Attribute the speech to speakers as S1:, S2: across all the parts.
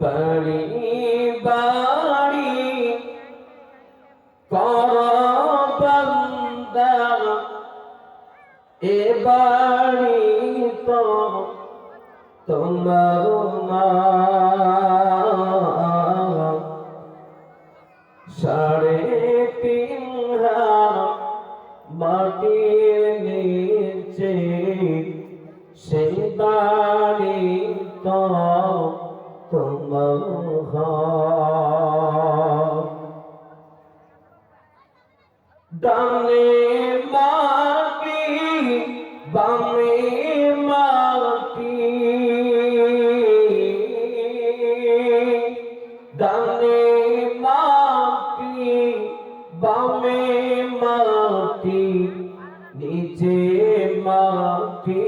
S1: বাড়ি বাড়ি কর এ বাড়ি তো তোমার সাড়ে তিন মাটির নিচে সেই বাড়ি তো। ডানে মাটি বামে মাটি। ডানে মাটি বামে মাটি নিচে মাটি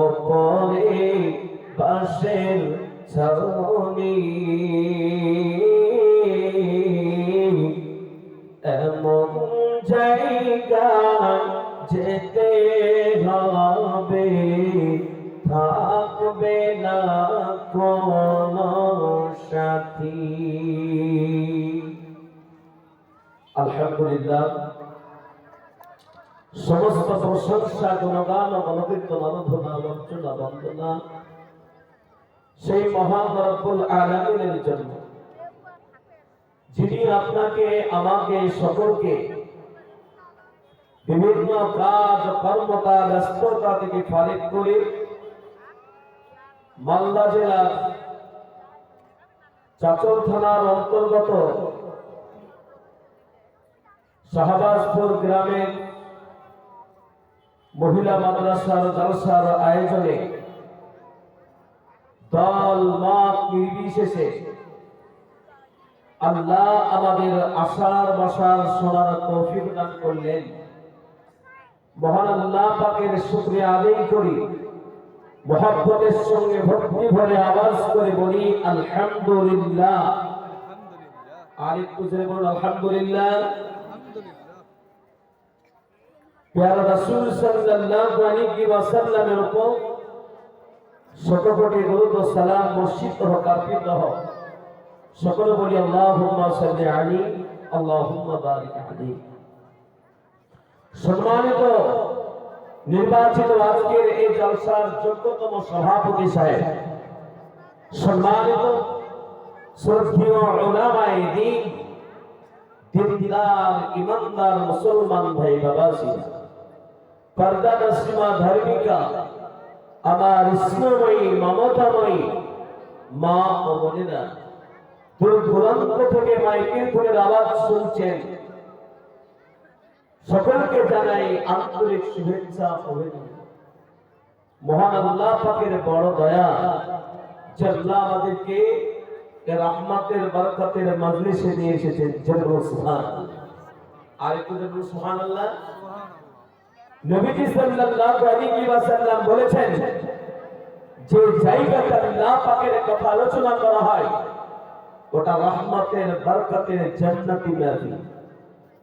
S1: ওপরে বাসের যেতে হবে, থাকবে না কোন সাথী। আলহামদুলিল্লাহ, সমস্ত প্রশংসা, গুণগান গণকীর্তন আরাধনা বঞ্চনা বন্দনা সেই মহান রব্বুল জন্য। যিনি আপনাকে, আমাকে, সকলকে বিভিন্ন কাজ কর্মতা ব্যস্ততা থেকে ফারিক করে। মালদা জেলার চাচল থানার অন্তর্গত শাহবাজপুর গ্রামের মহিলা মাদ্রাসার জলসার আয়োজনে দল মত নির্বিশেষে আল্লাহ আমাদের আশার বাসার শোনার তৌফিক দান করলেন। মহান আল্লাহ পাকের শুক্রিয়া আদায় করি। মহাব্বতের সঙ্গে ভক্তি ভরে আওয়াজ করে বলি আলহামদুলিল্লাহ। আর একটু জোরে বলুন আলহামদুলিল্লাহ। পেয়ারা রাসূল সাল্লাল্লাহু আলাইহি ওয়াসাল্লামের উপর শতকোটি দরুদ ও সালাম মসজিদ ও কাফির হোক সকলে বলি আল্লাহুম্মা সাল্লি আলাইহি আল্লাহুম্মা বারিক আলাইহি। সম্মানিত নির্বাচিত আজকের এই জলসার যোগ্যতম সভাপতি সাহেব সম্মানিত থেকে মাইকের ফোনের আওয়াজ শুনছেন সকলকে জানাই আন্তরিক শুভেচ্ছা অভিনন্দন। মহান আল্লাহ পাকের বড় দয়া, যে আল্লাহ আমাদেরকে রহমতের, বরকতের মজলিসে নিয়ে এসেছেন জন্য সুবহান আর একটু জন্য সুবহানাল্লাহ নবীজি সাল্লাল্লাহু আলাইহি ওয়াসাল্লাম বলেছেন, যে জায়গাটা আল্লাহ পাকের কথা আলোচনা করা হয়, ওটা রহমতের, বরকতের জান্নাতি মাহফিল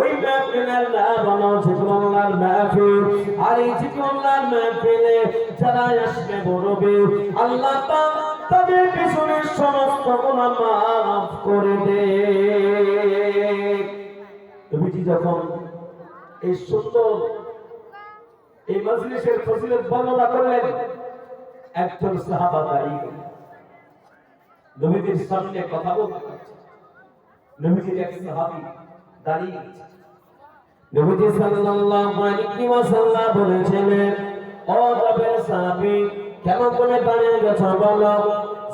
S1: ওই মাহফিলের নাম হলো জিকরুল্লাহর মাহফিল। আর এই জিকরুল্লাহর মাহফিলে যারা আসবে বলবে, আল্লাহ তাদের পিছনের সমস্ত গুনাহ মাফ করে দে। নবীজি যখন এই সুন্দর এই মজলিসের ফজিলত বর্ণনা করলেন, একজন সাহাবা দাঁড়িয়ে নবীজির সামনে কথা বলতে নবীজির এক সাহাবী দাঁড়িয়ে গেছে। নবীজি সাল্লাল্লাহু আলাইহি ওয়াসাল্লাম বলেছিলেন, ও জাবের সাহাবী কেন তুমি দাঁড়িয়ে গেছো বলো?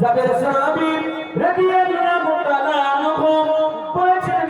S1: জাবের সাহাবী রাদিয়াল্লাহু তাআলা আনহু বলেছেন